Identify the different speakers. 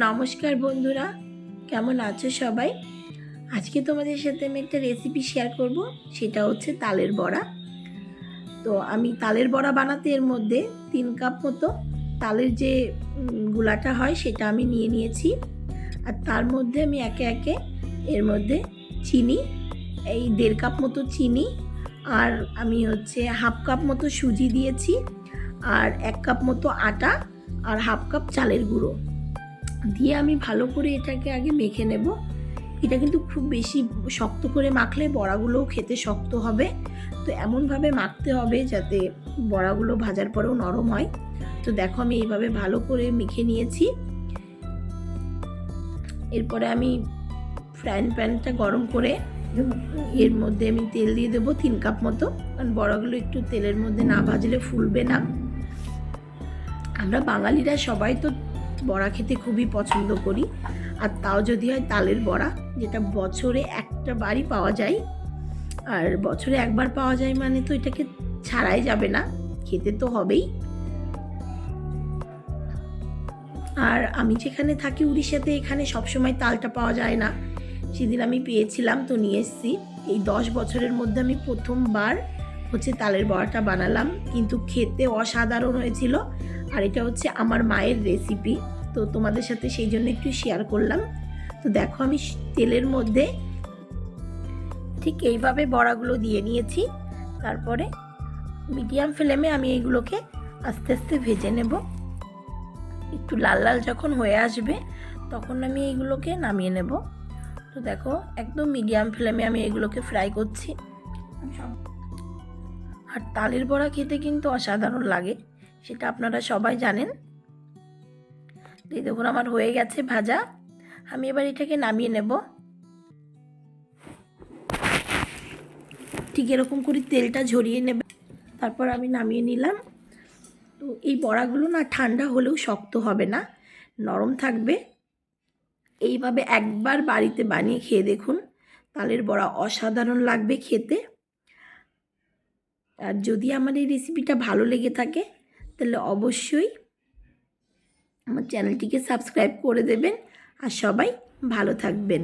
Speaker 1: নমস্কার বন্ধুরা, কেমন আছো সবাই? আজকে তোমাদের সাথে আমি একটা রেসিপি শেয়ার করব, সেটা হচ্ছে তালের বড়া। তো আমি তালের বড়া বানাতে এর মধ্যে তিন কাপ মতো তালের যে গুলাটা হয়, সেটা আমি নিয়ে নিয়েছি। আর তার মধ্যে আমি একে একে এর মধ্যে চিনি, এই দেড় কাপ মতো চিনি, আর আমি হচ্ছে হাফ কাপ মতো সুজি দিয়েছি, আর এক কাপ মতো আটা, আর হাফ কাপ চালের গুঁড়ো। দিয়ে আমি ভালো করে এটাকে আগে মেখে নেব। এটা কিন্তু খুব বেশি শক্ত করে মাখলে বড়াগুলোও খেতে শক্ত হবে। তো এমনভাবে মাখতে হবে যাতে বড়াগুলো ভাজার পরেও নরম হয়। তো দেখো আমি এইভাবে ভালো করে মেখে নিয়েছি। এরপরে আমি ফ্রাইং প্যানটা গরম করে এর মধ্যে আমি তেল দিয়ে দেবো তিন কাপ মতো। কারণ বড়াগুলো একটু তেলের মধ্যে না ভাজলে ফুলবে না। আমরা বাঙালিরা সবাই তো বড়া খেতে খুবই পছন্দ করি। আর তাও যদি হয় তালের বড়া, যেটা বছরে একটা বারই পাওয়া যায়। আর বছরে একবার পাওয়া যায় মানে তো এটাকে ছাড়াই যাবে না, খেতে তো হবেই। আর আমি যেখানে থাকি উড়িষ্যাতে, এখানে সবসময় তালটা পাওয়া যায় না। সেদিন আমি পেয়েছিলাম তো নিয়ে এসেছি। এই দশ বছরের মধ্যে আমি প্রথমবার হচ্ছে তালের বড়াটা বানালাম। কিন্তু খেতে অসাধারণ হয়েছিল। আর এটা হচ্ছে আমার মায়ের রেসিপি তো তোমাদের সাথে সেই জন্য একটু শেয়ার করলাম। তো দেখো আমি তেলের মধ্যে ঠিক এইভাবে বড়াগুলো দিয়ে নিয়েছি। তারপরে মিডিয়াম ফ্লেমে আমি এইগুলোকে আস্তে আস্তে ভেজে নেব। একটু লাল লাল যখন হয়ে আসবে, তখন আমি এইগুলোকে নামিয়ে নেব। তো দেখো একদম মিডিয়াম ফ্লেমে আমি এগুলোকে ফ্রাই করছি। আর তালের বড়া খেতে কিন্তু অসাধারণ লাগে। সেটা আপনারা সবাই জানেন। এই দেখুন, আমার হয়ে গেছে ভাজা। আমি এবার এটাকে নামিয়ে নেব। ঠিক এরকম করে তেলটা ঝরিয়ে নেবে। তারপর আমি নামিয়ে নিলাম। তো এই বড়াগুলো না ঠান্ডা হলেও শক্ত হবে না, নরম থাকবে। এইভাবে একবার বাড়িতে বানিয়ে খেয়ে দেখুন, তালের বড়া অসাধারণ লাগবে খেতে। আর যদি আমার এই রেসিপিটা ভালো লেগে থাকে তাহলে অবশ্যই আমার চ্যানেলটিকে সাবস্ক্রাইব করে দেবেন আর সবাই ভালো থাকবেন।